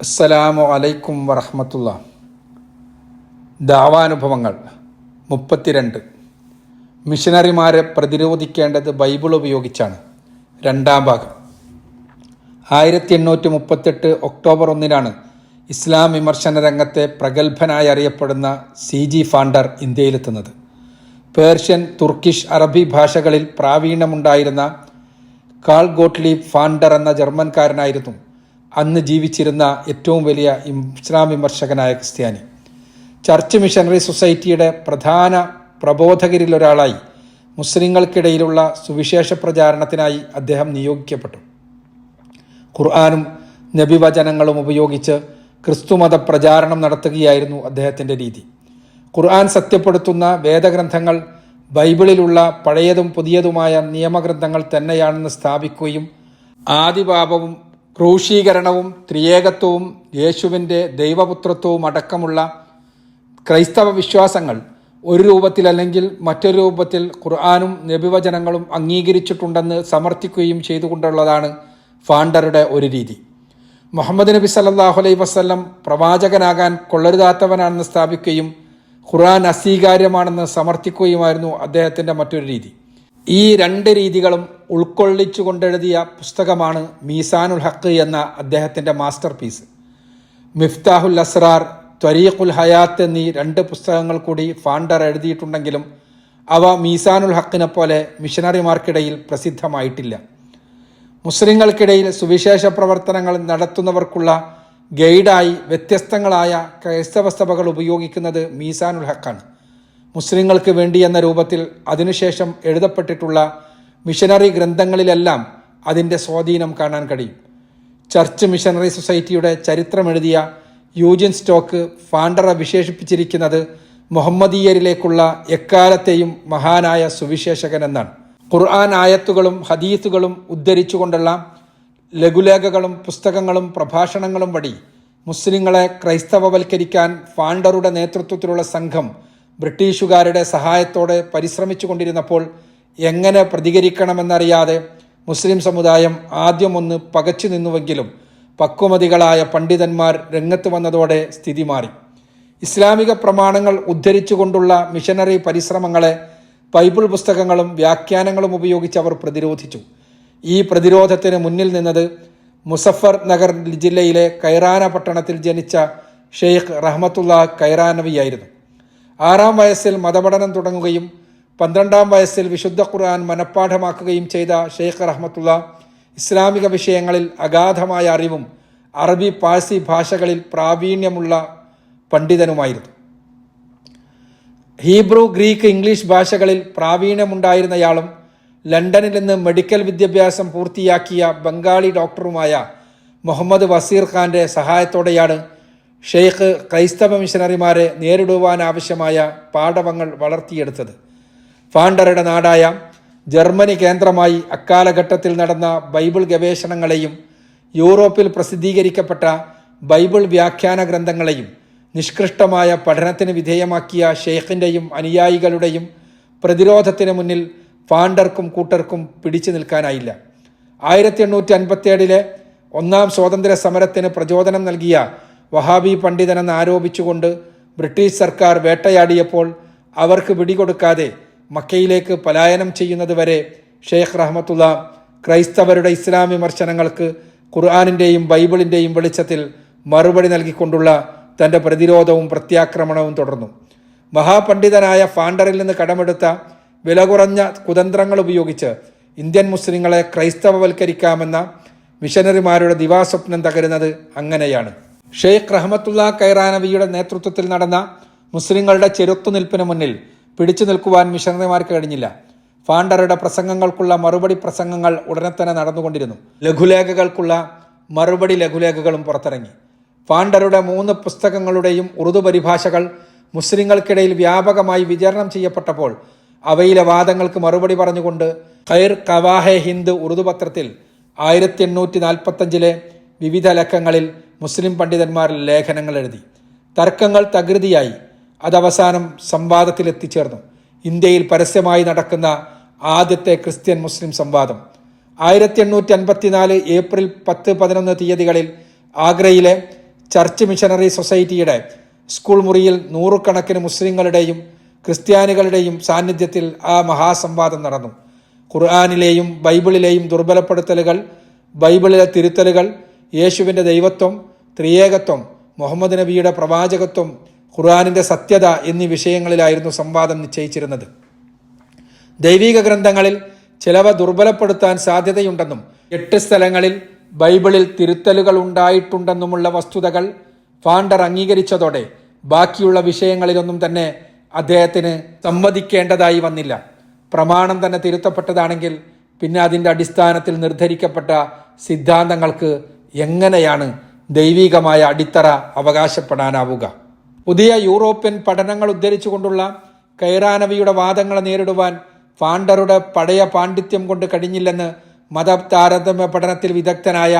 അസ്സലാമു അലൈക്കും വറഹമത്തുള്ള. ദാവാനുഭവങ്ങൾ മുപ്പത്തിരണ്ട്. മിഷനറിമാരെ പ്രതിരോധിക്കേണ്ടത് ബൈബിൾ ഉപയോഗിച്ചാണ്. രണ്ടാം ഭാഗം. ആയിരത്തി എണ്ണൂറ്റി മുപ്പത്തെട്ട് ഒക്ടോബർ ഒന്നിനാണ് ഇസ്ലാം വിമർശന രംഗത്തെ പ്രഗത്ഭനായി അറിയപ്പെടുന്ന സി ജി ഫാണ്ടർ ഇന്ത്യയിലെത്തുന്നത്. പേർഷ്യൻ തുർക്കിഷ് അറബി ഭാഷകളിൽ പ്രാവീണ്യമുണ്ടായിരുന്ന കാൾ ഗോട്ട്ലി ഫാണ്ടർ എന്ന ജർമ്മൻകാരനായിരുന്നു. അന്ന് ജീവിച്ചിരുന്ന ഏറ്റവും വലിയ ഇസ്ലാം വിമർശകനായ ക്രിസ്ത്യാനി. ചർച്ച് മിഷനറി സൊസൈറ്റിയുടെ പ്രധാന പ്രബോധകരിൽ ഒരാളായി മുസ്ലിങ്ങൾക്കിടയിലുള്ള സുവിശേഷ പ്രചാരണത്തിനായി അദ്ദേഹം നിയോഗിക്കപ്പെട്ടു. ഖുർആാനും നബിവചനങ്ങളും ഉപയോഗിച്ച് ക്രിസ്തുമത പ്രചാരണം നടത്തുകയായിരുന്നു അദ്ദേഹത്തിന്റെ രീതി. ഖുർആൻ സത്യപ്പെടുത്തുന്ന വേദഗ്രന്ഥങ്ങൾ ബൈബിളിലുള്ള പഴയതും പുതിയതുമായ നിയമഗ്രന്ഥങ്ങൾ തന്നെയാണെന്ന് സ്ഥാപിക്കുകയും ആദിപാപവും ക്രൂശീകരണവും ത്രിയേകത്വവും യേശുവിന്റെ ദൈവപുത്രത്വവും അടക്കമുള്ള ക്രൈസ്തവ വിശ്വാസങ്ങൾ ഒരു രൂപത്തിലല്ലെങ്കിൽ മറ്റൊരു രൂപത്തിൽ ഖുർആാനും നബിവചനങ്ങളും അംഗീകരിച്ചിട്ടുണ്ടെന്ന് സമർത്ഥിക്കുകയും ചെയ്തുകൊണ്ടുള്ളതാണ് ഫാണ്ടറുടെ ഒരു രീതി. മുഹമ്മദ് നബി സല്ലാഹു അലൈ വസ്ല്ലം പ്രവാചകനാകാൻ കൊള്ളരുതാത്തവനാണെന്ന് സ്ഥാപിക്കുകയും ഖുർആൻ അസ്വീകാര്യമാണെന്ന് സമർത്ഥിക്കുകയുമായിരുന്നു അദ്ദേഹത്തിന്റെ മറ്റൊരു രീതി. ഈ രണ്ട് രീതികളും ഉൾക്കൊള്ളിച്ചു കൊണ്ടെഴുതിയ പുസ്തകമാണ് മീസാനുൽ ഹക്ക് എന്ന അദ്ദേഹത്തിന്റെ മാസ്റ്റർ പീസ് മിഫ്താഹുൽ അസ്രാർ ത്വരീഖുൽ ഹയാത്ത് എന്നീ രണ്ട് പുസ്തകങ്ങൾ കൂടി ഫാണ്ടർ എഴുതിയിട്ടുണ്ടെങ്കിലും അവ മീസാനുൽ ഹക്കിനെ പോലെ മിഷനറിമാർക്കിടയിൽ പ്രസിദ്ധമായിട്ടില്ല. മുസ്ലിങ്ങൾക്കിടയിൽ സുവിശേഷ പ്രവർത്തനങ്ങൾ നടത്തുന്നവർക്കുള്ള ഗൈഡായി വ്യത്യസ്തങ്ങളായ ക്രൈസ്തവ സഭകൾ ഉപയോഗിക്കുന്നത് മീസാനുൽ ഹക്കാണ് മുസ്ലിങ്ങൾക്ക് വേണ്ടി എന്ന രൂപത്തിൽ അതിനുശേഷം എഴുതപ്പെട്ടിട്ടുള്ള മിഷനറി ഗ്രന്ഥങ്ങളിലെല്ലാം അതിന്റെ സ്വാധീനം കാണാൻ കഴിയും. ചർച്ച് മിഷനറി സൊസൈറ്റിയുടെ ചരിത്രമെഴുതിയ യൂജിൻ സ്റ്റോക്ക് ഫാണ്ടറ വിശേഷിപ്പിച്ചിരിക്കുന്നത് മുഹമ്മദീയരിലേക്കുള്ള എക്കാലത്തെയും മഹാനായ സുവിശേഷകൻ എന്നാണ്. ഖുർആൻ ആയത്തുകളും ഹദീസുകളും ഉദ്ധരിച്ചുകൊണ്ടുള്ള ലഘുലേഖകളും പുസ്തകങ്ങളും പ്രഭാഷണങ്ങളും വഴി മുസ്ലിങ്ങളെ ക്രൈസ്തവവൽക്കരിക്കാൻ ഫാണ്ടറുടെ നേതൃത്വത്തിലുള്ള സംഘം ബ്രിട്ടീഷുകാരുടെ സഹായത്തോടെ പരിശ്രമിച്ചു കൊണ്ടിരുന്നപ്പോൾ എങ്ങനെ പ്രതികരിക്കണമെന്നറിയാതെ മുസ്ലിം സമുദായം ആദ്യം ഒന്ന് പകച്ചു നിന്നുവെങ്കിലും പക്വമതികളായ പണ്ഡിതന്മാർ രംഗത്ത് വന്നതോടെ സ്ഥിതി മാറി. ഇസ്ലാമിക പ്രമാണങ്ങൾ ഉദ്ധരിച്ചുകൊണ്ടുള്ള മിഷനറി പരിശ്രമങ്ങളെ ബൈബിൾ പുസ്തകങ്ങളും വ്യാഖ്യാനങ്ങളും ഉപയോഗിച്ച് അവർ പ്രതിരോധിച്ചു. ഈ പ്രതിരോധത്തിന് മുന്നിൽ നിന്നത് മുസഫർ നഗർ ജില്ലയിലെ കൈറാന പട്ടണത്തിൽ ജനിച്ച ഷെയ്ഖ് റഹ്മത്തുള്ള കൈറാനവിയായിരുന്നു. ആറാം വയസ്സിൽ മതപഠനം തുടങ്ങുകയും പന്ത്രണ്ടാം വയസ്സിൽ വിശുദ്ധ ഖുർആൻ മനഃപ്പാഠമാക്കുകയും ചെയ്ത ഷെയ്ഖ് റഹ്മത്തുള്ള ഇസ്ലാമിക വിഷയങ്ങളിൽ അഗാധമായ അറിവും അറബി പാഴ്സി ഭാഷകളിൽ പ്രാവീണ്യമുള്ള പണ്ഡിതനുമായിരുന്നു. ഹീബ്രു ഗ്രീക്ക് ഇംഗ്ലീഷ് ഭാഷകളിൽ പ്രാവീണ്യമുണ്ടായിരുന്നയാളും ലണ്ടനിൽ നിന്ന് മെഡിക്കൽ വിദ്യാഭ്യാസം പൂർത്തിയാക്കിയ ബംഗാളി ഡോക്ടറുമായ മുഹമ്മദ് വസീർ ഖാന്റെ സഹായത്തോടെയാണ് ഷെയ്ഖ് ക്രൈസ്തവ മിഷനറിമാരെ നേരിടുവാനാവശ്യമായ പാഠവങ്ങൾ വളർത്തിയെടുത്തത്. ഫാണ്ടറുടെ നാടായ ജർമ്മനി കേന്ദ്രമായി അക്കാലഘട്ടത്തിൽ നടന്ന ബൈബിൾ ഗവേഷണങ്ങളെയും യൂറോപ്പിൽ പ്രസിദ്ധീകരിക്കപ്പെട്ട ബൈബിൾ വ്യാഖ്യാന ഗ്രന്ഥങ്ങളെയും നിഷ്കൃഷ്ടമായ പഠനത്തിന് വിധേയമാക്കിയ ഷെയ്ഖിന്റെയും അനുയായികളുടെയും പ്രതിരോധത്തിന് മുന്നിൽ ഫാണ്ടർക്കും കൂട്ടർക്കും പിടിച്ചു നിൽക്കാനായില്ല. ആയിരത്തി എണ്ണൂറ്റി അൻപത്തിയേഴിലെ ഒന്നാം സ്വാതന്ത്ര്യ സമരത്തിന് പ്രചോദനം നൽകിയ വഹാബി പണ്ഡിതനെന്ന് ആരോപിച്ചുകൊണ്ട് ബ്രിട്ടീഷ് സർക്കാർ വേട്ടയാടിയപ്പോൾ അവർക്ക് പിടികൊടുക്കാതെ മക്കയിലേക്ക് പലായനം ചെയ്യുന്നത് വരെ ഷെയ്ഖ് റഹ്മത്തുള്ള ക്രൈസ്തവരുടെ ഇസ്ലാം വിമർശനങ്ങൾക്ക് ഖുർആാനിന്റെയും ബൈബിളിന്റെയും വെളിച്ചത്തിൽ മറുപടി നൽകിക്കൊണ്ടുള്ള തന്റെ പ്രതിരോധവും പ്രത്യാക്രമണവും തുടർന്നു. മഹാപണ്ഡിതനായ ഫാണ്ടറിൽ നിന്ന് കടമെടുത്ത വില കുറഞ്ഞ കുതന്ത്രങ്ങൾ ഉപയോഗിച്ച് ഇന്ത്യൻ മുസ്ലിങ്ങളെ ക്രൈസ്തവവൽക്കരിക്കാമെന്ന മിഷനറിമാരുടെ ദിവാസ്വപ്നം തകരുന്നത് അങ്ങനെയാണ്. ഷെയ്ഖ് റഹ്മത്തുള്ള കൈറാനവിയുടെ നേതൃത്വത്തിൽ നടന്ന മുസ്ലിങ്ങളുടെ ചെറുത്തുനിൽപ്പിന് മുന്നിൽ പിടിച്ചു നിൽക്കുവാൻ മിഷണറിമാർക്ക് കഴിഞ്ഞില്ല. ഫാണ്ടറുടെ പ്രസംഗങ്ങൾക്കുള്ള മറുപടി പ്രസംഗങ്ങൾ ഉടനെ തന്നെ നടന്നുകൊണ്ടിരുന്നു. ലഘുലേഖകൾക്കുള്ള മറുപടി ലഘുലേഖകളും പുറത്തിറങ്ങി. ഫാണ്ടറുടെ മൂന്ന് പുസ്തകങ്ങളുടെയും ഉറുദു പരിഭാഷകൾ മുസ്ലിങ്ങൾക്കിടയിൽ വ്യാപകമായി വിചരണം ചെയ്യപ്പെട്ടപ്പോൾ അവയിലെ വാദങ്ങൾക്ക് മറുപടി പറഞ്ഞുകൊണ്ട് ഖൈർ കവാഹെ ഹിന്ദ് ഉറുദു പത്രത്തിൽ ആയിരത്തി എണ്ണൂറ്റി നാൽപ്പത്തഞ്ചിലെ വിവിധ ലക്കങ്ങളിൽ മുസ്ലിം പണ്ഡിതന്മാർ ലേഖനങ്ങൾ എഴുതി. തർക്കങ്ങൾ തകൃതിയായി. അതവസാനം സംവാദത്തിൽ എത്തിച്ചേർന്നു ഇന്ത്യയിൽ പരസ്യമായി നടക്കുന്ന ആദ്യത്തെ ക്രിസ്ത്യൻ മുസ്ലിം സംവാദം. ആയിരത്തി എണ്ണൂറ്റി അൻപത്തിനാല് ഏപ്രിൽ പത്ത് പതിനൊന്ന് തീയതികളിൽ ആഗ്രയിലെ ചർച്ച് മിഷനറി സൊസൈറ്റിയുടെ സ്കൂൾ മുറിയിൽ നൂറുകണക്കിന് മുസ്ലിങ്ങളുടെയും ക്രിസ്ത്യാനികളുടെയും സാന്നിധ്യത്തിൽ ആ മഹാസംവാദം നടന്നു. ഖുർആാനിലെയും ബൈബിളിലെയും ദുർബലപ്പെടുത്തലുകൾ ബൈബിളിലെ തിരുത്തലുകൾ യേശുവിന്റെ ദൈവത്വം ത്രിയേകത്വം മുഹമ്മദ് നബിയുടെ പ്രവാചകത്വം ഖുർആാനിന്റെ സത്യത എന്നീ വിഷയങ്ങളിലായിരുന്നു സംവാദം നിശ്ചയിച്ചിരുന്നത്. ദൈവിക ഗ്രന്ഥങ്ങളിൽ ചിലവ ദുർബലപ്പെടുത്താൻ സാധ്യതയുണ്ടെന്നും എട്ട് സ്ഥലങ്ങളിൽ ബൈബിളിൽ തിരുത്തലുകൾ ഉണ്ടായിട്ടുണ്ടെന്നുമുള്ള വസ്തുതകൾ ഫാണ്ടർ അംഗീകരിച്ചതോടെ ബാക്കിയുള്ള വിഷയങ്ങളിലൊന്നും തന്നെ അദ്ദേഹത്തിന് സമ്മതിക്കേണ്ടതായി വന്നില്ല. പ്രമാണം തന്നെ തിരുത്തപ്പെട്ടതാണെങ്കിൽ പിന്നെ അതിന്റെ അടിസ്ഥാനത്തിൽ നിർദ്ധരിക്കപ്പെട്ട സിദ്ധാന്തങ്ങൾക്ക് എങ്ങനെയാണ് ദൈവികമായ അടിത്തറ അവകാശപ്പെടാനാവുക? പുതിയ യൂറോപ്യൻ പഠനങ്ങൾ ഉദ്ധരിച്ചുകൊണ്ടുള്ള കൈറാനവിയുടെ വാദങ്ങളെ നേരിടുവാൻ ഫാണ്ടറുടെ പഴയ പാണ്ഡിത്യം കൊണ്ട് കഴിഞ്ഞില്ലെന്ന് മത താരതമ്യ പഠനത്തിൽ വിദഗ്ധനായ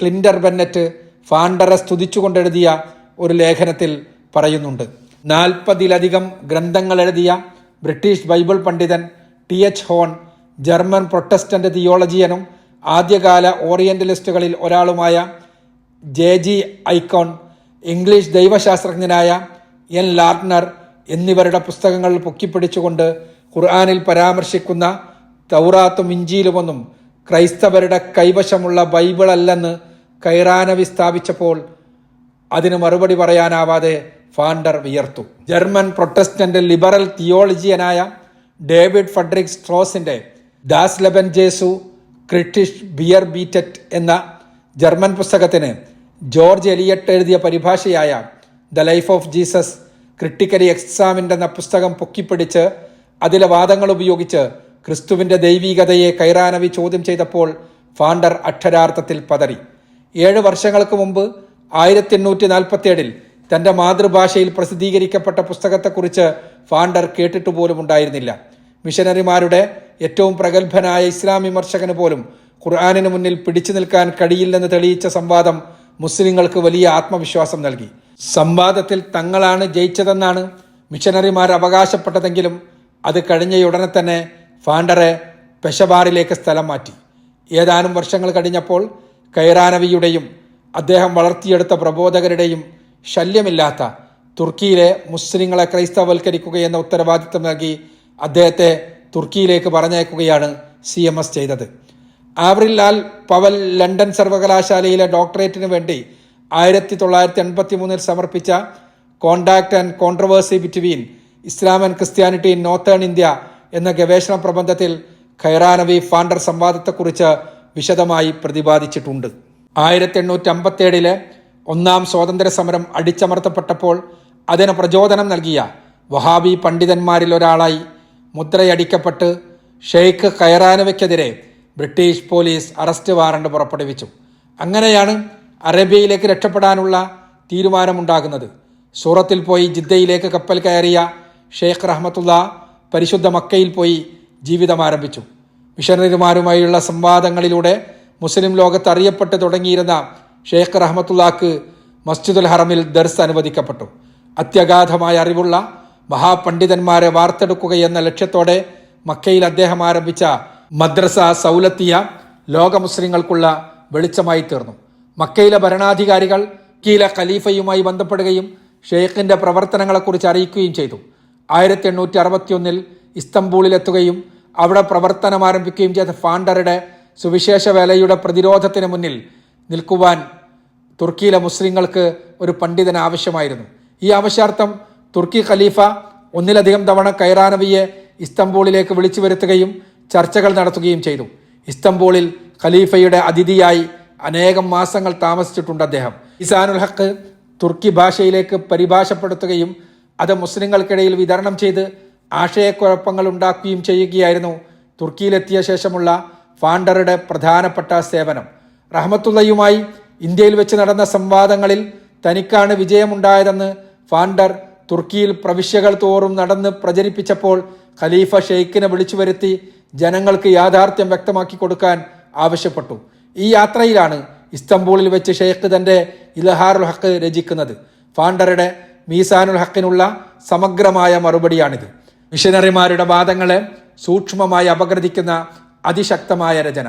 ക്ലിൻഡർ ബെന്നറ്റ് ഫാണ്ടറെ സ്തുതിച്ചുകൊണ്ടെഴുതിയ ഒരു ലേഖനത്തിൽ പറയുന്നുണ്ട്. നാൽപ്പതിലധികം ഗ്രന്ഥങ്ങൾ എഴുതിയ ബ്രിട്ടീഷ് ബൈബിൾ പണ്ഡിതൻ T H Horne German Protestant തിയോളജിയനും ആദ്യകാല ഓറിയന്റലിസ്റ്റുകളിൽ ഒരാളുമായ ജെ ജി ഐക്കോൺ ഇംഗ്ലീഷ് ദൈവശാസ്ത്രജ്ഞനായ എൻ ലാർട്ട്നർ എന്നിവരുടെ പുസ്തകങ്ങൾ പൊക്കിപ്പിടിച്ചുകൊണ്ട് ഖുർആാനിൽ പരാമർശിക്കുന്ന തൗറാത്തും ഇഞ്ചിയിലുമൊന്നും ക്രൈസ്തവരുടെ കൈവശമുള്ള ബൈബിളല്ലെന്ന് കൈറാനവി സ്ഥാപിച്ചപ്പോൾ അതിന് മറുപടി പറയാനാവാതെ ഫാണ്ടർ വിയർത്തു. ജർമ്മൻ പ്രൊട്ടസ്റ്റന്റ് ലിബറൽ തിയോളജിയനായ David Friedrich സ്ട്രോസിന്റെ Das Leben Jesu kritisch bearbeitet ബീറ്ററ്റ് എന്ന ജർമ്മൻ പുസ്തകത്തിന് ജോർജ് എലിയട്ട് എഴുതിയ പരിഭാഷയായ the life of Jesus critically examined എന്ന പുസ്തകം പൊക്കിപ്പിടിച്ച് അതിലെ വാദങ്ങൾ ഉപയോഗിച്ച് ക്രിസ്തുവിന്റെ ദൈവീകതയെ കൈറാനവി ചോദ്യം ചെയ്തപ്പോൾ ഫാണ്ടർ അക്ഷരാർത്ഥത്തിൽ പതറി. ഏഴ് വർഷങ്ങൾക്ക് മുമ്പ് ആയിരത്തി എണ്ണൂറ്റി നാൽപ്പത്തിയേഴിൽ തന്റെ മാതൃഭാഷയിൽ പ്രസിദ്ധീകരിക്കപ്പെട്ട പുസ്തകത്തെക്കുറിച്ച് ഫാണ്ടർ കേട്ടിട്ട് പോലും ഉണ്ടായിരുന്നില്ല. മിഷനറിമാരുടെ ഏറ്റവും പ്രഗത്ഭനായ ഇസ്ലാം വിമർശകന് പോലും ഖുർആാനിന് മുന്നിൽ പിടിച്ചു നിൽക്കാൻ കഴിയില്ലെന്ന് തെളിയിച്ച സംവാദം മുസ്ലിങ്ങൾക്ക് വലിയ ആത്മവിശ്വാസം നൽകി. സംവാദത്തിൽ തങ്ങളാണ് ജയിച്ചതെന്നാണ് മിഷനറിമാർ അവകാശപ്പെട്ടതെങ്കിലും അത് കഴിഞ്ഞയുടനെ തന്നെ ഫാണ്ടറെ പെഷബാറിലേക്ക് സ്ഥലം മാറ്റി. ഏതാനും വർഷങ്ങൾ കഴിഞ്ഞപ്പോൾ കൈറാനവിയുടെയും അദ്ദേഹം വളർത്തിയെടുത്ത പ്രബോധകരുടെയും ശല്യമില്ലാത്ത തുർക്കിയിലെ മുസ്ലിങ്ങളെ ക്രൈസ്തവൽക്കരിക്കുകയെന്ന ഉത്തരവാദിത്തം നൽകി അദ്ദേഹത്തെ തുർക്കിയിലേക്ക് പറഞ്ഞയക്കുകയാണ് സി ചെയ്തത്. ആവറിൽ ലാൽ പവൽ ലണ്ടൻ സർവകലാശാലയിലെ ഡോക്ടറേറ്റിന് വേണ്ടി ആയിരത്തി തൊള്ളായിരത്തി എൺപത്തി മൂന്നിൽ സമർപ്പിച്ച contact and controversy between Islam and Christianity in northern India എന്ന ഗവേഷണ പ്രബന്ധത്തിൽ ഖൈറാനവി ഫാണ്ടർ സംവാദത്തെക്കുറിച്ച് വിശദമായി പ്രതിപാദിച്ചിട്ടുണ്ട്. ആയിരത്തി എണ്ണൂറ്റി അമ്പത്തേഴിലെ ഒന്നാം സ്വാതന്ത്ര്യ സമരം അടിച്ചമർത്തപ്പെട്ടപ്പോൾ അതിന് പ്രചോദനം നൽകിയ വഹാബി പണ്ഡിതന്മാരിൽ ഒരാളായി മുദ്രയടിക്കപ്പെട്ട് ഷെയ്ഖ് ഖൈറാനവയ്ക്കെതിരെ ബ്രിട്ടീഷ് പോലീസ് അറസ്റ്റ് വാറണ്ട് പുറപ്പെടുവിച്ചു. അങ്ങനെയാണ് അറേബ്യയിലേക്ക് രക്ഷപ്പെടാനുള്ള തീരുമാനമുണ്ടാകുന്നത്. സൂറത്തിൽ പോയി ജിദ്ദയിലേക്ക് കപ്പൽ കയറിയ ഷെയ്ഖ് റഹ്മത്തുള്ള പരിശുദ്ധ മക്കയിൽ പോയി ജീവിതം ആരംഭിച്ചു. മിഷണറിമാരുമായുള്ള സംവാദങ്ങളിലൂടെ മുസ്ലിം ലോകത്ത് അറിയപ്പെട്ട് തുടങ്ങിയിരുന്ന ഷെയ്ഖ് റഹ്മത്തുള്ളക്ക് മസ്ജിദുൽ ഹറമിൽ ദർസ് അനുവദിക്കപ്പെട്ടു. അത്യഗാധമായ അറിവുള്ള മഹാപണ്ഡിതന്മാരെ വാർത്തെടുക്കുകയെന്ന ലക്ഷ്യത്തോടെ മക്കയിൽ അദ്ദേഹം ആരംഭിച്ച മദ്രസ സൗലത്തിയ ലോക മുസ്ലിങ്ങൾക്കുള്ള വെളിച്ചമായി തീർന്നു. മക്കയിലെ ഭരണാധികാരികൾ കീല ഖലീഫയുമായി ബന്ധപ്പെടുകയും ഷെയ്ഖിന്റെ പ്രവർത്തനങ്ങളെക്കുറിച്ച് അറിയിക്കുകയും ചെയ്തു. ആയിരത്തി എണ്ണൂറ്റി അറുപത്തിയൊന്നിൽ ഇസ്തംബൂളിലെത്തുകയും അവിടെ പ്രവർത്തനം ആരംഭിക്കുകയും ചെയ്ത ഫാണ്ടറുടെ സുവിശേഷ വേലയുടെ പ്രതിരോധത്തിന് മുന്നിൽ നിൽക്കുവാൻ തുർക്കിയിലെ മുസ്ലിങ്ങൾക്ക് ഒരു പണ്ഡിതൻ ആവശ്യമായിരുന്നു. ഈ ആവശ്യാർത്ഥം തുർക്കി ഖലീഫ ഒന്നിലധികം തവണ കൈറാനവിയെ ഇസ്തംബൂളിലേക്ക് വിളിച്ചു വരുത്തുകയും ചർച്ചകൾ നടത്തുകയും ചെയ്തു. ഇസ്തംബൂളിൽ ഖലീഫയുടെ അതിഥിയായി അനേകം മാസങ്ങൾ താമസിച്ചിട്ടുണ്ട് അദ്ദേഹം. ഇസാനുൽ ഹക്ക് തുർക്കി ഭാഷയിലേക്ക് പരിഭാഷപ്പെടുത്തുകയും അത് മുസ്ലിങ്ങൾക്കിടയിൽ വിതരണം ചെയ്ത് ആശയക്കുഴപ്പങ്ങൾ ഉണ്ടാക്കുകയും ചെയ്യുകയായിരുന്നു തുർക്കിയിലെത്തിയ ശേഷമുള്ള ഫാണ്ടറുടെ പ്രധാനപ്പെട്ട സേവനം. റഹ്മത്തുള്ളയുമായി ഇന്ത്യയിൽ വെച്ച് നടന്ന സംവാദങ്ങളിൽ തനിക്കാണ് വിജയമുണ്ടായതെന്ന് ഫാണ്ടർ തുർക്കിയിൽ പ്രവിശ്യകൾ തോറും നടന്ന് പ്രചരിപ്പിച്ചപ്പോൾ ഖലീഫ ഷെയ്ഖിനെ വിളിച്ചു വരുത്തി ജനങ്ങൾക്ക് യാഥാർത്ഥ്യം വ്യക്തമാക്കി കൊടുക്കാൻ ആവശ്യപ്പെട്ടു. ഈ യാത്രയിലാണ് ഇസ്തംബൂളിൽ വെച്ച് ഷെയ്ഖ് തന്റെ ഇലഹാറുൽ ഹക്ക് രചിക്കുന്നത്. ഫാണ്ടറുടെ മീസാനുൽ ഹക്കിനുള്ള സമഗ്രമായ മറുപടിയാണിത്. മിഷനറിമാരുടെ വാദങ്ങളെ സൂക്ഷ്മമായി അപഗ്രഥിക്കുന്ന അതിശക്തമായ രചന.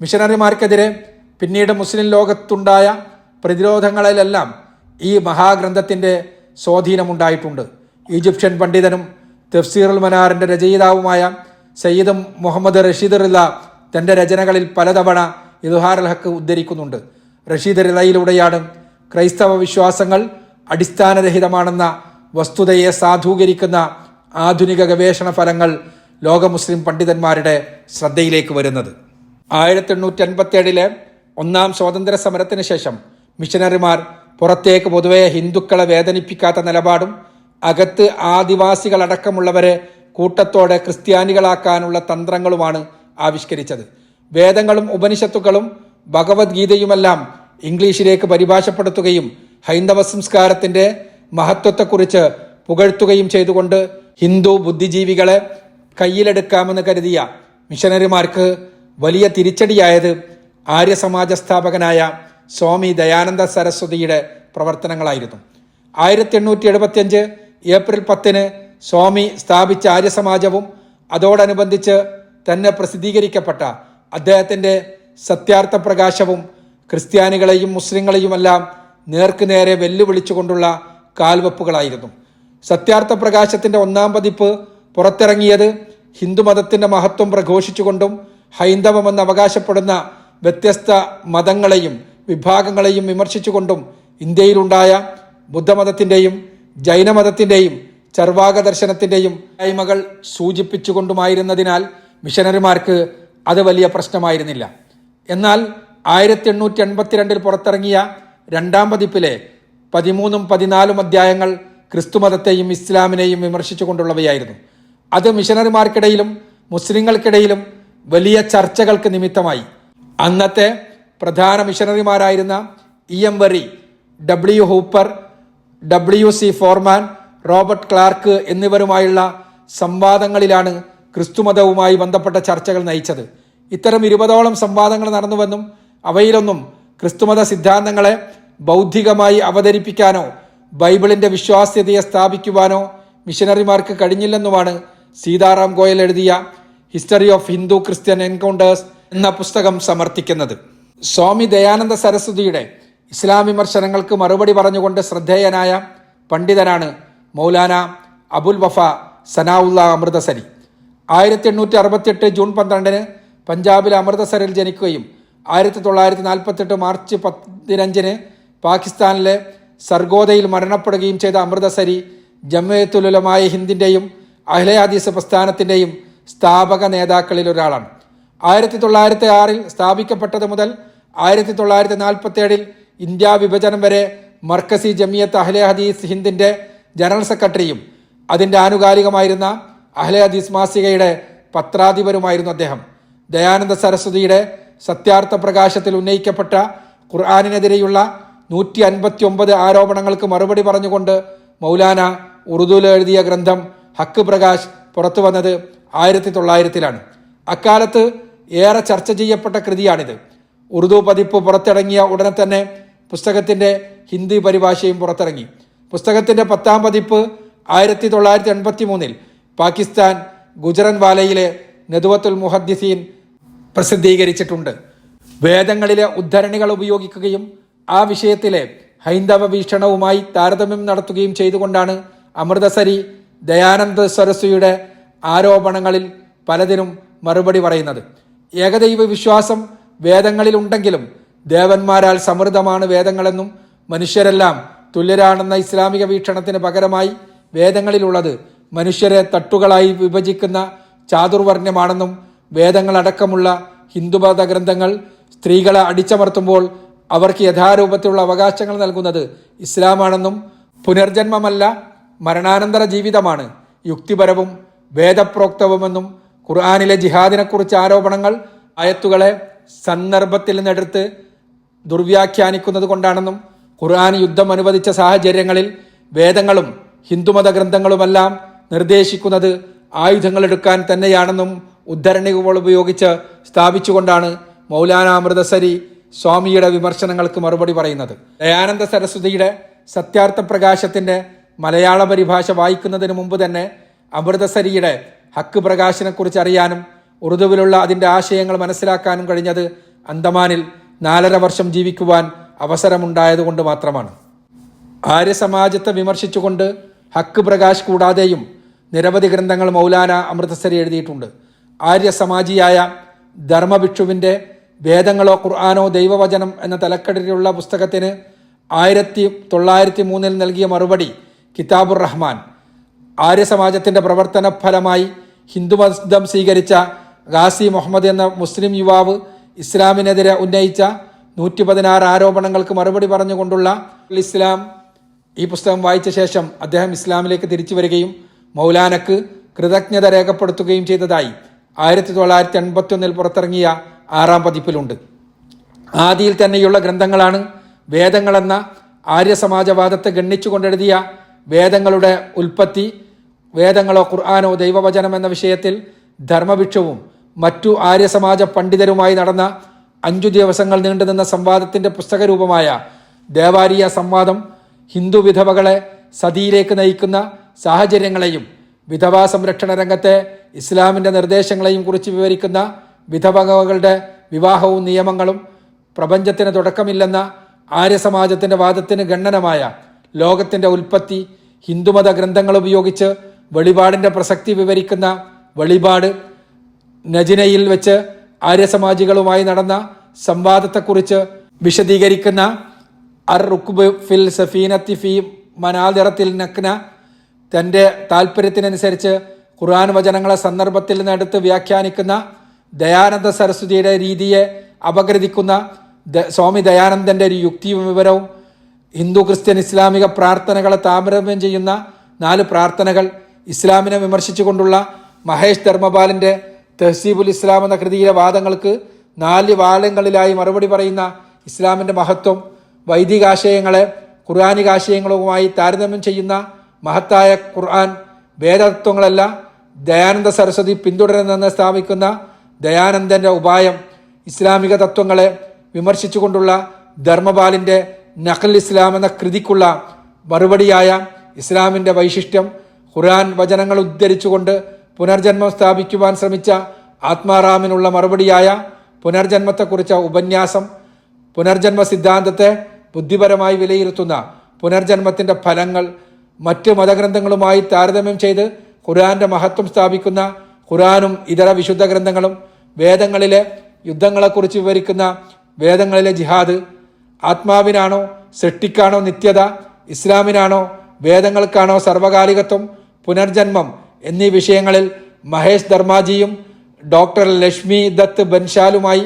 മിഷനറിമാർക്കെതിരെ പിന്നീട് മുസ്ലിം ലോകത്തുണ്ടായ പ്രതിരോധങ്ങളിലെല്ലാം ഈ മഹാഗ്രന്ഥത്തിന്റെ സ്വാധീനമുണ്ടായിട്ടുണ്ട്. ഈജിപ്ഷ്യൻ പണ്ഡിതനും തഫ്സീറുൽ മനാറിന്റെ രചയിതാവുമായ സയ്യിദ് മുഹമ്മദ് റഷീദ് റില്ല തന്റെ രചനകളിൽ പലതവണ ഇതുഹാർ ഹക്ക് ഉദ്ധരിക്കുന്നുണ്ട്. റഷീദ് റിലയിലൂടെയാണ് ക്രൈസ്തവ വിശ്വാസങ്ങൾ അടിസ്ഥാനരഹിതമാണെന്ന വസ്തുതയെ സാധൂകരിക്കുന്ന ആധുനിക ഗവേഷണ ഫലങ്ങൾ ലോക മുസ്ലിം പണ്ഡിതന്മാരുടെ ശ്രദ്ധയിലേക്ക് വരുന്നത്. ആയിരത്തി എണ്ണൂറ്റി അൻപത്തി ഒന്നാം സ്വാതന്ത്ര്യ സമരത്തിന് ശേഷം മിഷനറിമാർ പുറത്തേക്ക് പൊതുവെ ഹിന്ദുക്കളെ വേദനിപ്പിക്കാത്ത നിലപാടും അകത്ത് ആദിവാസികളടക്കമുള്ളവരെ കൂട്ടത്തോടെ ക്രിസ്ത്യാനികളാക്കാനുള്ള തന്ത്രങ്ങളുമാണ് ആവിഷ്കരിച്ചത്. വേദങ്ങളും ഉപനിഷത്തുക്കളും ഭഗവത്ഗീതയുമെല്ലാം ഇംഗ്ലീഷിലേക്ക് പരിഭാഷപ്പെടുത്തുകയും ഹൈന്ദവ സംസ്കാരത്തിന്റെ മഹത്വത്തെക്കുറിച്ച് പുകഴ്ത്തുകയും ചെയ്തുകൊണ്ട് ഹിന്ദു ബുദ്ധിജീവികളെ കയ്യിലെടുക്കാമെന്ന് കരുതിയ മിഷനറിമാർക്ക് വലിയ തിരിച്ചടിയായത് ആര്യസമാജ സ്ഥാപകനായ സ്വാമി ദയാനന്ദ സരസ്വതിയുടെ പ്രവർത്തനങ്ങളായിരുന്നു. ആയിരത്തി എണ്ണൂറ്റി എഴുപത്തിയഞ്ച് ഏപ്രിൽ പത്തിന് സ്വാമി സ്ഥാപിച്ച ആര്യസമാജവും അതോടനുബന്ധിച്ച് തന്നെ പ്രസിദ്ധീകരിക്കപ്പെട്ട അദ്ദേഹത്തിന്റെ സത്യാർത്ഥ പ്രകാശവും ക്രിസ്ത്യാനികളെയും മുസ്ലിങ്ങളെയുമെല്ലാം നേർക്കുനേരെ വെല്ലുവിളിച്ചുകൊണ്ടുള്ള കാൽവെപ്പുകളായിരുന്നു. സത്യാർത്ഥ പ്രകാശത്തിന്റെ ഒന്നാം പതിപ്പ് പുറത്തിറങ്ങിയത് ഹിന്ദുമതത്തിന്റെ മഹത്വം പ്രഘോഷിച്ചുകൊണ്ടും ഹൈന്ദവമെന്ന് അവകാശപ്പെടുന്ന വ്യത്യസ്ത മതങ്ങളെയും വിഭാഗങ്ങളെയും വിമർശിച്ചുകൊണ്ടും ഇന്ത്യയിലുണ്ടായ ബുദ്ധമതത്തിന്റെയും ജൈനമതത്തിന്റെയും ചർവാക ദർശനത്തിന്റെയും കൈമകൾ സൂചിപ്പിച്ചുകൊണ്ടുമായിരുന്നതിനാൽ മിഷനറിമാർക്ക് അത് വലിയ പ്രശ്നമായിരുന്നില്ല. എന്നാൽ ആയിരത്തി എണ്ണൂറ്റി എൺപത്തിരണ്ടിൽ പുറത്തിറങ്ങിയ രണ്ടാം പതിപ്പിലെ പതിമൂന്നും പതിനാലും അധ്യായങ്ങൾ ക്രിസ്തുമതത്തെയും ഇസ്ലാമിനെയും വിമർശിച്ചുകൊണ്ടുള്ളവയായിരുന്നു. അത് മിഷനറിമാർക്കിടയിലും മുസ്ലിങ്ങൾക്കിടയിലും വലിയ ചർച്ചകൾക്ക് നിമിത്തമായി. അന്നത്തെ പ്രധാന മിഷനറിമാരായിരുന്ന E M Wherry W Hooper W C Forman Robert Clark എന്നിവരുമായുള്ള സംവാദങ്ങളിലാണ് ക്രിസ്തുമതവുമായി ബന്ധപ്പെട്ട ചർച്ചകൾ നയിച്ചത്. ഇത്തരം ഇരുപതോളം സംവാദങ്ങൾ നടന്നുവെന്നും അവയിലൊന്നും ക്രിസ്തുമത സിദ്ധാന്തങ്ങളെ ബൗദ്ധികമായി അവതരിപ്പിക്കാനോ ബൈബിളിന്റെ വിശ്വാസ്യതയെ സ്ഥാപിക്കുവാനോ മിഷനറിമാർക്ക് കഴിഞ്ഞില്ലെന്നുമാണ് സീതാറാം ഗോയൽ എഴുതിയ history of Hindu Christian encounters എന്ന പുസ്തകം സമർത്ഥിക്കുന്നത്. സ്വാമി ദയാനന്ദ സരസ്വതിയുടെ ഇസ്ലാം വിമർശനങ്ങൾക്ക് മറുപടി പറഞ്ഞുകൊണ്ട് ശ്രദ്ധേയനായ പണ്ഡിതനാണ് മൗലാന അബുൽ വഫ സനാവുല്ല അമൃതസരി. ആയിരത്തി എണ്ണൂറ്റി അറുപത്തിയെട്ട് ജൂൺ പന്ത്രണ്ടിന് പഞ്ചാബിലെ അമൃതസറിൽ ജനിക്കുകയും ആയിരത്തി തൊള്ളായിരത്തി നാൽപ്പത്തെട്ട് മാർച്ച് പതിനഞ്ചിന് പാകിസ്ഥാനിലെ സർഗോദയിൽ മരണപ്പെടുകയും ചെയ്ത അമൃതസരി ജമ്മയത്തുലുലമായ ഹിന്ദിന്റെയും അഹ്ലയാദീസ് പ്രസ്ഥാനത്തിന്റെയും സ്ഥാപക നേതാക്കളിൽ ഒരാളാണ്. ആയിരത്തി തൊള്ളായിരത്തി ആറിൽ സ്ഥാപിക്കപ്പെട്ടത് മുതൽ ആയിരത്തി തൊള്ളായിരത്തി നാൽപ്പത്തി ഏഴിൽ ഇന്ത്യ വിഭജനം വരെ മർക്കസി ജമിയത്ത് അഹ്ലെ ഹദീസ് ഹിന്ദിന്റെ ജനറൽ സെക്രട്ടറിയും അതിന്റെ ആനുകാലികമായിരുന്ന അഹ്ലെ ഹദീസ് മാസികയുടെ പത്രാധിപരുമായിരുന്നു അദ്ദേഹം. ദയാനന്ദ സരസ്വതിയുടെ സത്യാർത്ഥ പ്രകാശത്തിൽ ഉന്നയിക്കപ്പെട്ട ഖുർആാനിനെതിരെയുള്ള നൂറ്റി അൻപത്തി ഒമ്പത് ആരോപണങ്ങൾക്ക് മറുപടി പറഞ്ഞുകൊണ്ട് മൗലാന ഉറുദുവിൽ എഴുതിയ ഗ്രന്ഥം ഹക്ക് പ്രകാശ് പുറത്തു വന്നത് ആയിരത്തി തൊള്ളായിരത്തിലാണ് അക്കാലത്ത് ഏറെ ചർച്ച ചെയ്യപ്പെട്ട കൃതിയാണിത്. ഉറുദു പതിപ്പ് പുറത്തിറങ്ങിയ ഉടനെ തന്നെ പുസ്തകത്തിന്റെ ഹിന്ദി പരിഭാഷയും പുറത്തിറങ്ങി. പുസ്തകത്തിന്റെ പത്താം പതിപ്പ് ആയിരത്തി തൊള്ളായിരത്തി എൺപത്തി മൂന്നിൽ പാകിസ്ഥാൻ ഗുജറൻവാലയിലെ നെതുവത്തുൽ മുഹദ്ദിസീൻ പ്രസിദ്ധീകരിച്ചിട്ടുണ്ട്. വേദങ്ങളിലെ ഉദ്ധരണികൾ ഉപയോഗിക്കുകയും ആ വിഷയത്തിലെ ഹൈന്ദവ വീക്ഷണവുമായി താരതമ്യം നടത്തുകയും ചെയ്തുകൊണ്ടാണ് അമൃതസരി ദയാനന്ദ സരസ്വതിയുടെ ആരോപണങ്ങളിൽ പലതിനും മറുപടി പറയുന്നത്. ഏകദൈവ വിശ്വാസം വേദങ്ങളിലുണ്ടെങ്കിലും ദേവന്മാരാൽ സമൃദ്ധമാണ് വേദങ്ങളെന്നും മനുഷ്യരെല്ലാം തുല്യരാണെന്ന ഇസ്ലാമിക വീക്ഷണത്തിന് പകരമായി വേദങ്ങളിലുള്ളത് മനുഷ്യരെ തട്ടുകളായി വിഭജിക്കുന്ന ചാതുർവർണ്യമാണെന്നും വേദങ്ങളടക്കമുള്ള ഹിന്ദുമത ഗ്രന്ഥങ്ങൾ സ്ത്രീകളെ അടിച്ചമർത്തുമ്പോൾ അവർക്ക് യഥാരൂപത്തിലുള്ള അവകാശങ്ങൾ നൽകുന്നത് ഇസ്ലാമാണെന്നും പുനർജന്മമല്ല മരണാനന്തര ജീവിതമാണ് യുക്തിപരവും വേദപ്രോക്തവുമെന്നും ഖുർആാനിലെ ജിഹാദിനെക്കുറിച്ച് ആരോപണങ്ങൾ അയത്തുകളെ സന്ദർഭത്തിൽ നിന്നെടുത്ത് ദുർവ്യാഖ്യാനിക്കുന്നത് കൊണ്ടാണെന്നും ഖുർആൻ യുദ്ധം അനുവദിച്ച സാഹചര്യങ്ങളിൽ വേദങ്ങളും ഹിന്ദുമത ഗ്രന്ഥങ്ങളുമെല്ലാം നിർദ്ദേശിക്കുന്നത് ആയുധങ്ങൾ എടുക്കാൻ തന്നെയാണെന്നും ഉദ്ധരണികൾ ഉപയോഗിച്ച് സ്ഥാപിച്ചുകൊണ്ടാണ് മൗലാന അമൃതസരി സ്വാമിയുടെ വിമർശനങ്ങൾക്ക് മറുപടി പറയുന്നത്. ദയാനന്ദ സരസ്വതിയുടെ സത്യാർത്ഥ പ്രകാശത്തിന്റെ മലയാള പരിഭാഷ വായിക്കുന്നതിന് മുമ്പ് തന്നെ അമൃതസരിയുടെ ഹക്ക് പ്രകാശനെക്കുറിച്ച് അറിയാനും ഉറുദുവിലുള്ള അതിന്റെ ആശയങ്ങൾ മനസ്സിലാക്കാനും കഴിഞ്ഞത് അന്തമാനിൽ നാലര വർഷം ജീവിക്കുവാൻ അവസരമുണ്ടായതുകൊണ്ട് മാത്രമാണ്. ആര്യസമാജത്തെ വിമർശിച്ചുകൊണ്ട് ഹക്ക് പ്രകാശ് കൂടാതെയും നിരവധി ഗ്രന്ഥങ്ങൾ മൗലാന അമൃതസരി എഴുതിയിട്ടുണ്ട്. ആര്യസമാജിയായ ധർമ്മഭിക്ഷുവിന്റെ വേദങ്ങളോ ഖുർആാനോ ദൈവവചനം എന്ന തലക്കെട്ടിലുള്ള പുസ്തകത്തിന് ആയിരത്തി തൊള്ളായിരത്തി മൂന്നിൽ നൽകിയ മറുപടി കിതാബുർ റഹ്മാൻ. ആര്യസമാജത്തിന്റെ പ്രവർത്തന ഫലമായി ഹിന്ദുമതം സ്വീകരിച്ച ഗാസി മുഹമ്മദ് എന്ന മുസ്ലിം യുവാവ് ഇസ്ലാമിനെതിരെ ഉന്നയിച്ച നൂറ്റി പതിനാറ് ആരോപണങ്ങൾക്ക് മറുപടി പറഞ്ഞുകൊണ്ടുള്ള ഇസ്ലാം ഈ പുസ്തകം വായിച്ച ശേഷം അദ്ദേഹം ഇസ്ലാമിലേക്ക് തിരിച്ചു വരികയും മൗലാനക്ക് കൃതജ്ഞത രേഖപ്പെടുത്തുകയും ചെയ്തതായി ആയിരത്തി തൊള്ളായിരത്തി എൺപത്തി പുറത്തിറങ്ങിയ ആറാം പതിപ്പിലുണ്ട്. ആദിയിൽ തന്നെയുള്ള ഗ്രന്ഥങ്ങളാണ് വേദങ്ങളെന്ന ആര്യസമാജവാദത്തെ ഗണ്ണിച്ചുകൊണ്ടെഴുതിയ വേദങ്ങളുടെ ഉൽപ്പത്തി വേദങ്ങളോ ഖുർആാനോ ദൈവവചനം എന്ന വിഷയത്തിൽ ധർമ്മഭിക്ഷവും മറ്റു ആര്യസമാജ പണ്ഡിതരുമായി നടന്ന അഞ്ചു ദിവസങ്ങൾ നീണ്ടുനിന്ന സംവാദത്തിന്റെ പുസ്തകരൂപമായ ദേവാരിയ സംവാദം ഹിന്ദു വിധവകളെ സതിയിലേക്ക് നയിക്കുന്ന സാഹചര്യങ്ങളെയും വിധവാ സംരക്ഷണ രംഗത്തെ ഇസ്ലാമിന്റെ നിർദ്ദേശങ്ങളെയും കുറിച്ച് വിവരിക്കുന്ന വിധവകളുടെ വിവാഹവും നിയമങ്ങളും പ്രപഞ്ചത്തിന് തുടക്കമില്ലെന്ന ആര്യസമാജത്തിന്റെ വാദത്തിന് ഗണ്ണനമായ ലോകത്തിന്റെ ഉൽപ്പത്തി ഹിന്ദുമത ഗ്രന്ഥങ്ങൾ ഉപയോഗിച്ച് വെളിപാടിന്റെ പ്രസക്തി വിവരിക്കുന്ന വെളിപാട് നജിനയിൽ വെച്ച് ആര്യസമാജികളുമായി നടന്ന സംവാദത്തെക്കുറിച്ച് വിശദീകരിക്കുന്ന അർ റുക്ബ് ഫിൽ സഫീനത്തി ഫി മനാദിറത്തിൽ നക്ന തന്റെ താല്പര്യത്തിനനുസരിച്ച് ഖുർആൻ വചനങ്ങളെ സന്ദർഭത്തിൽ നിന്നെടുത്ത് വ്യാഖ്യാനിക്കുന്ന ദയാനന്ദ സരസ്വതിയുടെ രീതിയെ അപഗ്രഥിക്കുന്ന സ്വാമി ദയാനന്ദന്റെ ഒരു യുക്തിയും വിവരവും ഹിന്ദു ക്രിസ്ത്യൻ ഇസ്ലാമിക പ്രാർത്ഥനകളെ താമരമ്യം ചെയ്യുന്ന നാല് പ്രാർത്ഥനകൾ ഇസ്ലാമിനെ വിമർശിച്ചുകൊണ്ടുള്ള മഹേഷ് ധർമ്മപാലിന്റെ തെഹ്സീബുൽ ഇസ്ലാം എന്ന കൃതിയിലെ വാദങ്ങൾക്ക് നാല് വാലങ്ങളിലായി മറുപടി പറയുന്ന ഇസ്ലാമിന്റെ മഹത്വം വൈദികാശയങ്ങളെ ഖുർആാനികാശയങ്ങളുമായി താരതമ്യം ചെയ്യുന്ന മഹത്തായ ഖുർആൻ വേദതത്വങ്ങളല്ല ദയാനന്ദ സരസ്വതി പിന്തുടരുന്നെന്ന് സ്ഥാപിക്കുന്ന ദയാനന്ദന്റെ ഉപായം ഇസ്ലാമിക തത്വങ്ങളെ വിമർശിച്ചുകൊണ്ടുള്ള ധർമ്മപാലിന്റെ നഖൽ ഇസ്ലാം എന്ന കൃതിക്കുള്ള മറുപടിയായ ഇസ്ലാമിന്റെ വൈശിഷ്ട്യം ഖുർആൻ വചനങ്ങൾ ഉദ്ധരിച്ചുകൊണ്ട് പുനർജന്മം സ്ഥാപിക്കുവാൻ ശ്രമിച്ച ആത്മാറാമിനുള്ള മറുപടിയായ പുനർജന്മത്തെക്കുറിച്ച ഉപന്യാസം പുനർജന്മ സിദ്ധാന്തത്തെ ബുദ്ധിപരമായി വിലയിരുത്തുന്ന പുനർജന്മത്തിന്റെ ഫലങ്ങൾ മറ്റ് മതഗ്രന്ഥങ്ങളുമായി താരതമ്യം ചെയ്ത് ഖുർആന്റെ മഹത്വം സ്ഥാപിക്കുന്ന ഖുർആനും ഇതര വിശുദ്ധ ഗ്രന്ഥങ്ങളും വേദങ്ങളിലെ യുദ്ധങ്ങളെക്കുറിച്ച് വിവരിക്കുന്ന വേദങ്ങളിലെ ജിഹാദ് ആത്മാവിനാണോ സൃഷ്ടിക്കാണോ നിത്യത ഇസ്ലാമിനാണോ വേദങ്ങൾക്കാണോ സർവകാലികത്വം പുനർജന്മം എന്നീ വിഷയങ്ങളിൽ മഹേഷ് ധർമാജിയും ഡോക്ടർ ലക്ഷ്മി ദത്ത് ബൻഷാലുമായി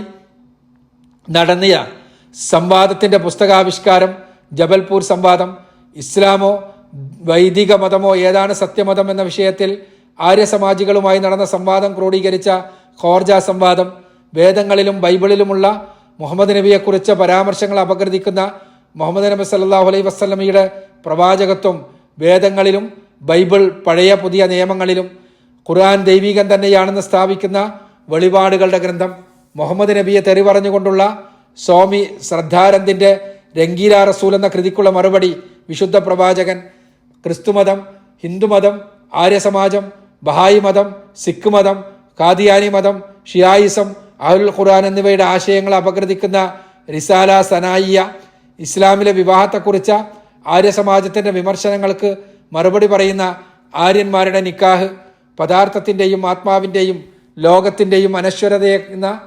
നടന്നിയ സംവാദത്തിന്റെ പുസ്തകാവിഷ്കാരം ജബൽപൂർ സംവാദം ഇസ്ലാമോ വൈദിക മതമോ ഏതാണ് സത്യമതം എന്ന വിഷയത്തിൽ ആര്യസമാജികളുമായി നടന്ന സംവാദം ക്രോഡീകരിച്ച ഖോർജ സംവാദം വേദങ്ങളിലും ബൈബിളിലുമുള്ള മുഹമ്മദ് നബിയെക്കുറിച്ച് പരാമർശങ്ങൾ അപഗ്രഥിക്കുന്ന മുഹമ്മദ് നബി സല്ലല്ലാഹു അലൈ വസ്ലമിയുടെ പ്രവാചകത്വം വേദങ്ങളിലും ബൈബിൾ പഴയ പുതിയ നിയമങ്ങളിലും ഖുർആൻ ദൈവികം തന്നെയാണെന്ന് സ്ഥാപിക്കുന്ന വെളിപാടുകളുടെ ഗ്രന്ഥം മുഹമ്മദ് നബിയെ തെറി പറഞ്ഞുകൊണ്ടുള്ള സ്വാമി ശ്രദ്ധാരന്തിന്റെ രംഗീല റസൂൽ എന്ന കൃതിക്കുള്ള മറുപടി വിശുദ്ധ പ്രവാചകൻ ക്രിസ്തുമതം ഹിന്ദുമതം ആര്യസമാജം ബഹായി മതം സിഖ് മതം കാദിയാനി മതം ഷിയായിസം അഹുൽ ഖുർആൻ എന്നിവയുടെ ആശയങ്ങൾ അപകൃതിക്കുന്ന റിസാല സനായിയ ഇസ്ലാമിലെ വിവാഹത്തെക്കുറിച്ച ആര്യസമാജത്തിന്റെ വിമർശനങ്ങൾക്ക് മറുപടി പറയുന്ന ആര്യന്മാരുടെ നിക്കാഹ് പദാർത്ഥത്തിന്റെയും ആത്മാവിന്റെയും ലോകത്തിന്റെയും അനശ്വരതയെന്ന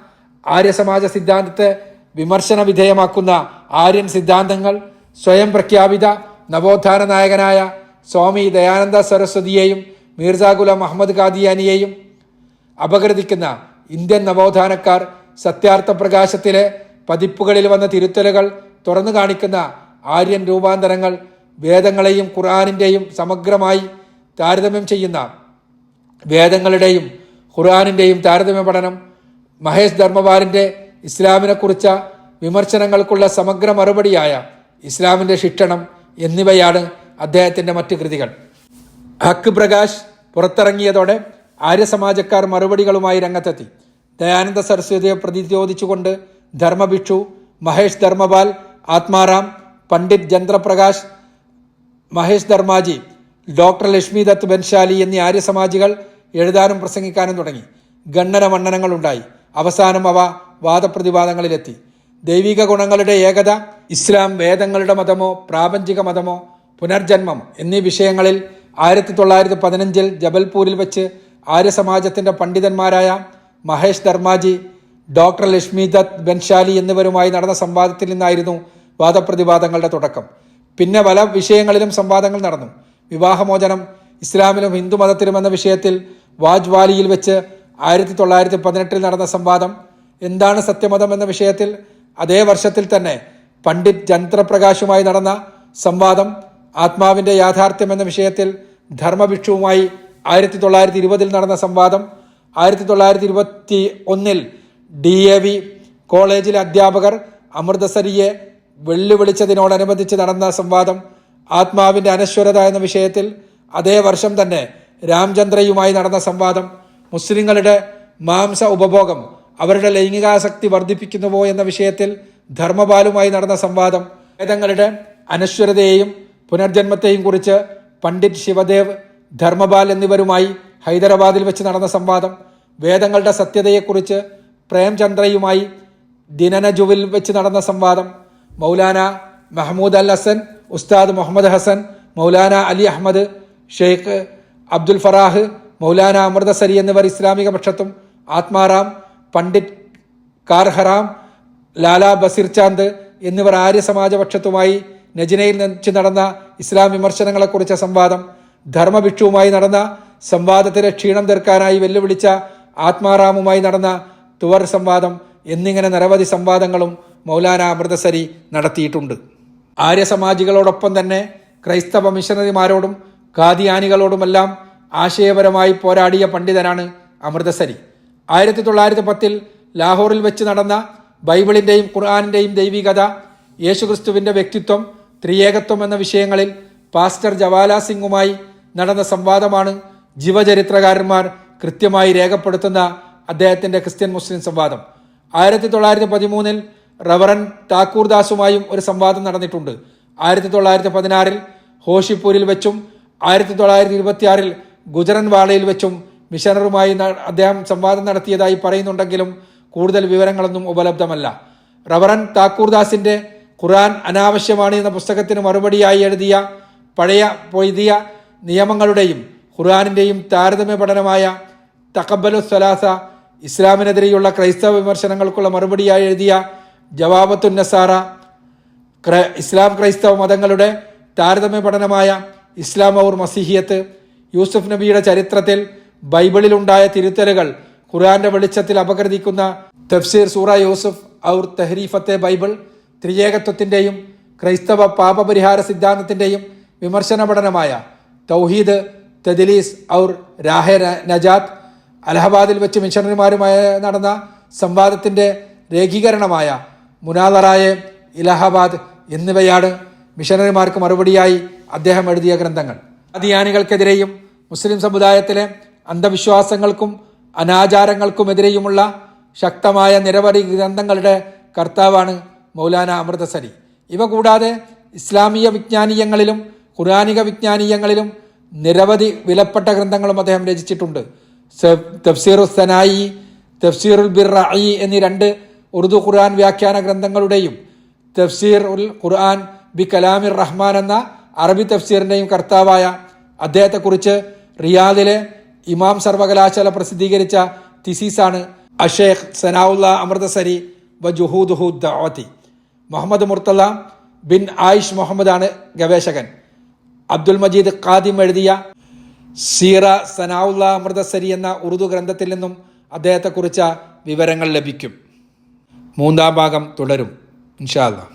ആര്യസമാജ സിദ്ധാന്തത്തെ വിമർശന വിധേയമാക്കുന്ന ആര്യൻ സിദ്ധാന്തങ്ങൾ സ്വയം പ്രഖ്യാപിത നവോത്ഥാന നായകനായ സ്വാമി ദയാനന്ദ സരസ്വതിയെയും മീർസ ഗുലാം അഹമ്മദ് ഖാദിയാനിയെയും അപഗ്രഥിക്കുന്ന ഇന്ത്യൻ നവോത്ഥാനക്കാർ സത്യാർത്ഥ പ്രകാശത്തിലെ പതിപ്പുകളിൽ വന്ന തിരുത്തലുകൾ തുറന്നു കാണിക്കുന്ന ആര്യൻ രൂപാന്തരങ്ങൾ വേദങ്ങളെയും ഖുർആാനിന്റെയും സമഗ്രമായി താരതമ്യം ചെയ്യുന്ന വേദങ്ങളുടെയും ഖുർആാനിന്റെയും താരതമ്യ പഠനം മഹേഷ് ധർമ്മപാലിന്റെ ഇസ്ലാമിനെക്കുറിച്ച വിമർശനങ്ങൾക്കുള്ള സമഗ്ര മറുപടിയായ ഇസ്ലാമിന്റെ ശിക്ഷണം എന്നിവയാണ് അദ്ദേഹത്തിന്റെ മറ്റ് കൃതികൾ. ഹക്ക് പ്രകാശ് പുറത്തിറങ്ങിയതോടെ ആര്യസമാജക്കാർ മറുപടികളുമായി രംഗത്തെത്തി. ദയാനന്ദ സരസ്വതിയെ പ്രതിരോധിച്ചുകൊണ്ട് ധർമ്മഭിക്ഷു മഹേഷ് ധർമ്മപാൽ ആത്മാറാം പണ്ഡിറ്റ് ചന്ദ്രപ്രകാശ് മഹേഷ് ധർമാജി ഡോക്ടർ ലക്ഷ്മി ദത്ത് ബൻശാലി എന്നീ ആര്യസമാജികൾ എഴുതാനും പ്രസംഗിക്കാനും തുടങ്ങി. ഗണ്ണന മണ്ണനങ്ങളുണ്ടായി. അവസാനം അവ വാദപ്രതിവാദങ്ങളിലെത്തി. ദൈവിക ഗുണങ്ങളുടെ ഏകത ഇസ്ലാം വേദങ്ങളുടെ മതമോ പ്രാപഞ്ചിക മതമോ പുനർജന്മം എന്നീ വിഷയങ്ങളിൽ ആയിരത്തി തൊള്ളായിരത്തി പതിനഞ്ചിൽ ജബൽപൂരിൽ വെച്ച് ആര്യസമാജത്തിന്റെ പണ്ഡിതന്മാരായ മഹേഷ് ധർമാജി ഡോക്ടർ ലക്ഷ്മി ദത്ത് ബൻശാലി എന്നിവരുമായി നടന്ന സംവാദത്തിൽ നിന്നായിരുന്നു വാദപ്രതിവാദങ്ങളുടെ തുടക്കം. പിന്നെ പല വിഷയങ്ങളിലും സംവാദങ്ങൾ നടന്നു. വിവാഹമോചനം ഇസ്ലാമിലും ഹിന്ദുമതത്തിലും എന്ന വിഷയത്തിൽ വാജ്വാലിയിൽ വെച്ച് ആയിരത്തി തൊള്ളായിരത്തി പതിനെട്ടിൽ നടന്ന സംവാദം എന്താണ് സത്യമതം എന്ന വിഷയത്തിൽ അതേ വർഷത്തിൽ തന്നെ പണ്ഡിറ്റ് ജന്ത്രപ്രകാശുമായി നടന്ന സംവാദം ആത്മാവിന്റെ യാഥാർത്ഥ്യം എന്ന വിഷയത്തിൽ ധർമ്മഭിക്ഷുവുമായി ആയിരത്തി തൊള്ളായിരത്തി ഇരുപതിൽ നടന്ന സംവാദം ആയിരത്തി തൊള്ളായിരത്തി ഇരുപത്തി ഒന്നിൽ ഡി എ വി കോളേജിലെ അധ്യാപകർ അമൃതസരിയെ വെല്ലുവിളിച്ചതിനോടനുബന്ധിച്ച് നടന്ന സംവാദം ആത്മാവിന്റെ അനശ്വരത എന്ന വിഷയത്തിൽ അതേ വർഷം തന്നെ രാംചന്ദ്രയുമായി നടന്ന സംവാദം മുസ്ലിങ്ങളുടെ മാംസ ഉപഭോഗം അവരുടെ ലൈംഗികാസക്തി വർദ്ധിപ്പിക്കുന്നുവോ എന്ന വിഷയത്തിൽ ധർമ്മപാലുമായി നടന്ന സംവാദം വേദങ്ങളുടെ അനശ്വരതയെയും പുനർജന്മത്തെയും കുറിച്ച് പണ്ഡിറ്റ് ശിവദേവ് ധർമ്മപാൽ എന്നിവരുമായി ഹൈദരാബാദിൽ വെച്ച് നടന്ന സംവാദം വേദങ്ങളുടെ സത്യതയെക്കുറിച്ച് പ്രേംചന്ദ്രയുമായി ദിനനജുവിൽ വെച്ച് നടന്ന സംവാദം മൗലാന മെഹമൂദ് അൽ ഹസൻ ഉസ്താദ് മുഹമ്മദ് ഹസൻ മൗലാന അലി അഹമ്മദ് ഷെയ്ഖ് അബ്ദുൽ ഫറാഹ് മൗലാന അമൃതസരി എന്നിവർ ഇസ്ലാമിക പക്ഷത്തും ആത്മാറാം പണ്ഡിറ്റ് കാർഹറാം ലാല ബസിർ ചാന്ദ് എന്നിവർ ആര്യ സമാജപക്ഷത്തുമായി നജിനയിൽ വെച്ച് നടന്ന ഇസ്ലാം വിമർശനങ്ങളെക്കുറിച്ച സംവാദം ധർമ്മഭിക്ഷുവുമായി നടന്ന സംവാദത്തിലെ ക്ഷീണം തീർക്കാനായി വെല്ലുവിളിച്ച ആത്മാറാമുമായി നടന്ന തുവർ സംവാദം എന്നിങ്ങനെ നിരവധി സംവാദങ്ങളും മൗലാന അമൃതസരി നടത്തിയിട്ടുണ്ട്. ആര്യസമാജികളോടൊപ്പം തന്നെ ക്രൈസ്തവ മിഷണറിമാരോടും കാദിയാനികളോടുമെല്ലാം ആശയപരമായി പോരാടിയ പണ്ഡിതനാണ് അമൃതസരി. ആയിരത്തി തൊള്ളായിരത്തി പത്തിൽ ലാഹോറിൽ വെച്ച് നടന്ന ബൈബിളിന്റെയും ഖുർആാനിന്റെയും ദൈവികത യേശുക്രിസ്തുവിന്റെ വ്യക്തിത്വം ത്രിയേകത്വം എന്ന വിഷയങ്ങളിൽ പാസ്റ്റർ ജവാല സിംഗുമായി നടന്ന സംവാദമാണ് ജീവചരിത്രകാരന്മാർ കൃത്യമായി രേഖപ്പെടുത്തുന്ന അദ്ദേഹത്തിന്റെ ക്രിസ്ത്യൻ മുസ്ലിം സംവാദം. ആയിരത്തി തൊള്ളായിരത്തി പതിമൂന്നിൽ റവറൻ താക്കൂർദാസുമായും ഒരു സംവാദം നടന്നിട്ടുണ്ട്. ആയിരത്തി തൊള്ളായിരത്തി പതിനാറിൽ ഹോഷിപ്പൂരിൽ വെച്ചും ആയിരത്തി തൊള്ളായിരത്തി ഇരുപത്തിയാറിൽ ഗുജറൻവാളയിൽ വെച്ചും മിഷണറുമായി അദ്ദേഹം സംവാദം നടത്തിയതായി പറയുന്നുണ്ടെങ്കിലും കൂടുതൽ വിവരങ്ങളൊന്നും ഉപലബ്ധമല്ല. റവറൻ താക്കൂർദാസിന്റെ ഖുറാൻ അനാവശ്യമാണ് എന്ന പുസ്തകത്തിന് മറുപടിയായി എഴുതിയ പഴയ പൊയ്തിയ നിയമങ്ങളുടെയും ഖുർആാനിന്റെയും താരതമ്യ പഠനമായ തക്കബലു ഇസ്ലാമിനെതിരെയുള്ള ക്രൈസ്തവ വിമർശനങ്ങൾക്കുള്ള മറുപടിയായി എഴുതിയ ജവാബത്തുൻ നസാറ ഇസ്ലാം ക്രൈസ്തവ മതങ്ങളുടെ താരതമ്യ പഠനമായ ഇസ്ലാം ഔർ മസിഹിയത്ത് യൂസുഫ് നബിയുടെ ചരിത്രത്തിൽ ബൈബിളിലുണ്ടായ തിരുത്തലുകൾ ഖുർആന്റെ വെളിച്ചത്തിൽ അപകർദിക്കുന്ന തഫ്സീർ സൂറ യൂസുഫ് ഔർ തെഹരീഫത്തെ ബൈബിൾ ത്രിയേകത്വത്തിന്റെയും ക്രൈസ്തവ പാപപരിഹാര സിദ്ധാന്തത്തിന്റെയും വിമർശന പഠനമായ തൗഹീദ് തദലീസ് ഔർ രാഹെ നജാത്ത് അലഹബാദിൽ വെച്ച് മിഷണറിമാരുമായി നടന്ന സംവാദത്തിന്റെ രേഖീകരണമായ മുനാദറായെ ഇലഹാബാദ് എന്നിവയാണ് മിഷണറിമാർക്ക് മറുപടിയായി അദ്ദേഹം എഴുതിയ ഗ്രന്ഥങ്ങൾ. അധിയാനികൾക്കെതിരെയും മുസ്ലിം സമുദായത്തിലെ അന്ധവിശ്വാസങ്ങൾക്കും അനാചാരങ്ങൾക്കുമെതിരെയുമുള്ള ശക്തമായ നിരവധി ഗ്രന്ഥങ്ങളുടെ കർത്താവാണ് മൗലാന അമൃതസരി. ഇവ കൂടാതെ ഇസ്ലാമിക വിജ്ഞാനീയങ്ങളിലും ഖുറാനിക വിജ്ഞാനീയങ്ങളിലും നിരവധി വിലപ്പെട്ട ഗ്രന്ഥങ്ങളും അദ്ദേഹം രചിച്ചിട്ടുണ്ട്. തഫ്സീർ തഫ്സീറു സനായി തഫ്സീറുൽ ബിർറായി എന്നീ രണ്ട് ഉറുദു ഖുർആൻ വ്യാഖ്യാന ഗ്രന്ഥങ്ങളുടെയും തഫ്സീർ ഉൽ ഖുർആൻ ബി കലാമിർ റഹ്മാൻ എന്ന അറബി തഫ്സീറിന്റെയും കർത്താവായ അദ്ദേഹത്തെക്കുറിച്ച് റിയാദിലെ ഇമാം സർവകലാശാല പ്രസിദ്ധീകരിച്ച തിസീസാണ് അഷേഖ് സനാവുല്ല അമൃതസരി വ ജുഹൂദുഹു ദഅവതി മുഹമ്മദ് മുർത്തല ബിൻ ആയിഷ് മുഹമ്മദാണ് ഗവേഷകൻ. അബ്ദുൽ മജീദ് ഖാദിം എഴുതിയ സീറ സനാവുല്ല അമൃതസരി എന്ന ഉറുദു ഗ്രന്ഥത്തിൽ നിന്നും അദ്ദേഹത്തെക്കുറിച്ച വിവരങ്ങൾ ലഭിക്കും. മൂന്നാം ഭാഗം തുടരും. ഇൻഷാ അല്ലാ